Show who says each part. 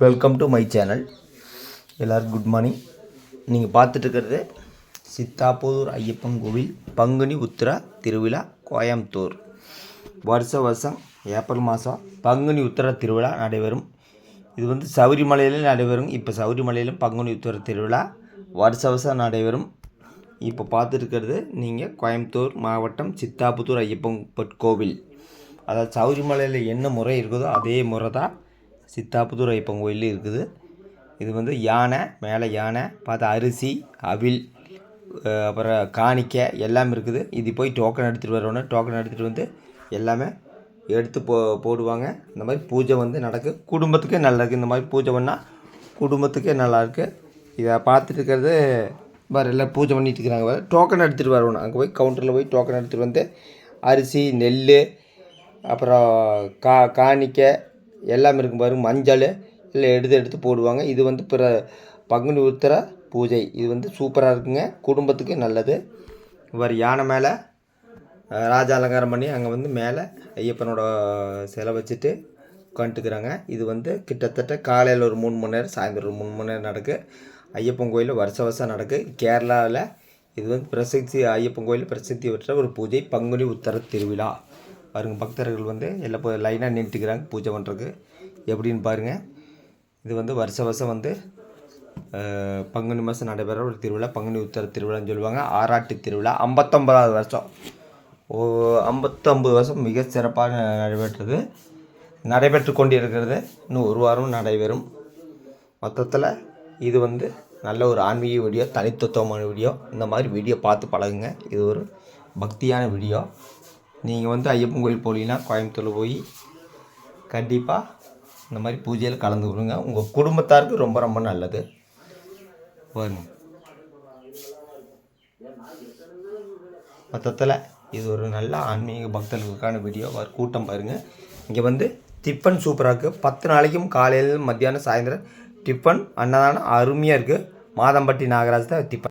Speaker 1: Welcome to my channel எல்லோரும் good morning நீங்கள் பார்த்துட்டு இருக்கிறது சித்தாப்பூர் ஐயப்பன் கோவில் பங்குனி உத்திரா திருவிழா கோயம்புத்தூர். வருஷ வருஷம் ஏப்ரல் மாதம் பங்குனி உத்திர திருவிழா நடைபெறும். இது வந்து சபரிமலையிலும் நடைபெறும். இப்போ சபரிமலையிலும் பங்குனி உத்திர திருவிழா வருஷ வருஷம் நடைபெறும். இப்போ பார்த்துருக்கிறது நீங்கள் கோயம்புத்தூர் மாவட்டம் சித்தாபுத்தூர் ஐயப்பன் கோவில். அதாவது சௌரிமலையில் என்ன முறை இருக்குதோ அதே முறை தான் சித்தாபுத்தூர் ஐயப்பன் கோயிலில் இருக்குது. இது வந்து யானை மேலே யானை பார்த்தா அரிசி அவில் அப்புறம் காணிக்கை எல்லாம் இருக்குது. இது போய் டோக்கன் எடுத்துகிட்டு வரணும் டோக்கன் எடுத்துகிட்டு வந்து எல்லாமே எடுத்து போ போடுவாங்க. இந்த மாதிரி பூஜை வந்து நடக்கும் குடும்பத்துக்கே நல்லா இருக்குது இந்த மாதிரி பூஜை பண்ணால் குடும்பத்துக்கே நல்லாயிருக்கு இதை பார்த்துட்டு இருக்கிறது வேறு எல்லாம் பூஜை பண்ணிட்டு இருக்கிறாங்க வேறு டோக்கன் எடுத்துகிட்டு வரணும் அங்கே போய் கவுண்டரில் போய் டோக்கன் எடுத்துகிட்டு வந்து அரிசி நெல் அப்புறம் கா காணிக்கை எல்லாமே இருக்கும் பாருங்க மஞ்சள் எல்லாம் எடுத்து எடுத்து போடுவாங்க. இது வந்து பிற பங்குனி உத்திர பூஜை. இது வந்து சூப்பராக இருக்குங்க. குடும்பத்துக்கு நல்லது. இவர் யானை மேலே ராஜா ராஜ அலங்காரம் பண்ணி அங்கே வந்து மேலே ஐயப்பனோட சிலை வச்சுட்டு உட்காந்துக்கிறாங்க இது வந்து கிட்டத்தட்ட காலையில் ஒரு மூணு மணி நேரம் சாயந்தரம் ஒரு மூணு மணி நேரம் நடக்கு. ஐயப்பன் கோயிலில் வருஷ வருஷம் நடக்கு. கேரளாவில் இது வந்து பிரசித்தி ஐயப்பன் கோயில் பிரசித்தி பெற்ற ஒரு பூஜை பங்குனி உத்தர திருவிழா. பாருங்க பக்தர்கள் வந்து எல்லாம் போய் லைனாக நின்றுக்கிறாங்க பூஜை பண்ணுறதுக்கு எப்படின்னு பாருங்கள் இது வந்து வருஷ வருஷம் வந்து பங்குனி மாதம் நடைபெற ஒரு திருவிழா பங்குனி உத்தர திருவிழான்னு சொல்லுவாங்க. ஆராட்டு திருவிழா ஐம்பத்தொம்பதாவது வருஷம். ஓ ஐம்பத்தொம்பது வருஷம் மிக சிறப்பாக நடைபெற்றது. நடைபெற்று கொண்டிருக்கிறது. இன்னும் ஒரு வாரம் நடைபெறும். மொத்தத்தில் இது வந்து நல்ல ஒரு ஆன்மீக வீடியோ தனித்துவமான வீடியோ. இந்த மாதிரி வீடியோ பார்த்து பழகுங்க. இது ஒரு பக்தியான வீடியோ. நீங்கள் வந்து ஐயப்பன் கோயில் போனீங்கன்னா கோயம்புத்தூரில் போய் கண்டிப்பாக இந்த மாதிரி பூஜையில் கலந்துக்கணுங்க உங்கள் குடும்பத்தாருக்கு ரொம்ப ரொம்ப நல்லது. பாருங்க. மொத்தத்தில் இது ஒரு நல்ல ஆன்மீக பக்தர்களுக்கான வீடியோ ஒரு கூட்டம் பாருங்கள் இங்கே வந்து டிஃபன் சூப்பராக இருக்குது பத்து நாளைக்கும் காலையில் மத்தியானம் சாயந்தரம் டிஃபன் அன்னதானம் அருமையாக இருக்குது மாதம்பட்டி நாகராஜ் தான் டிஃபன்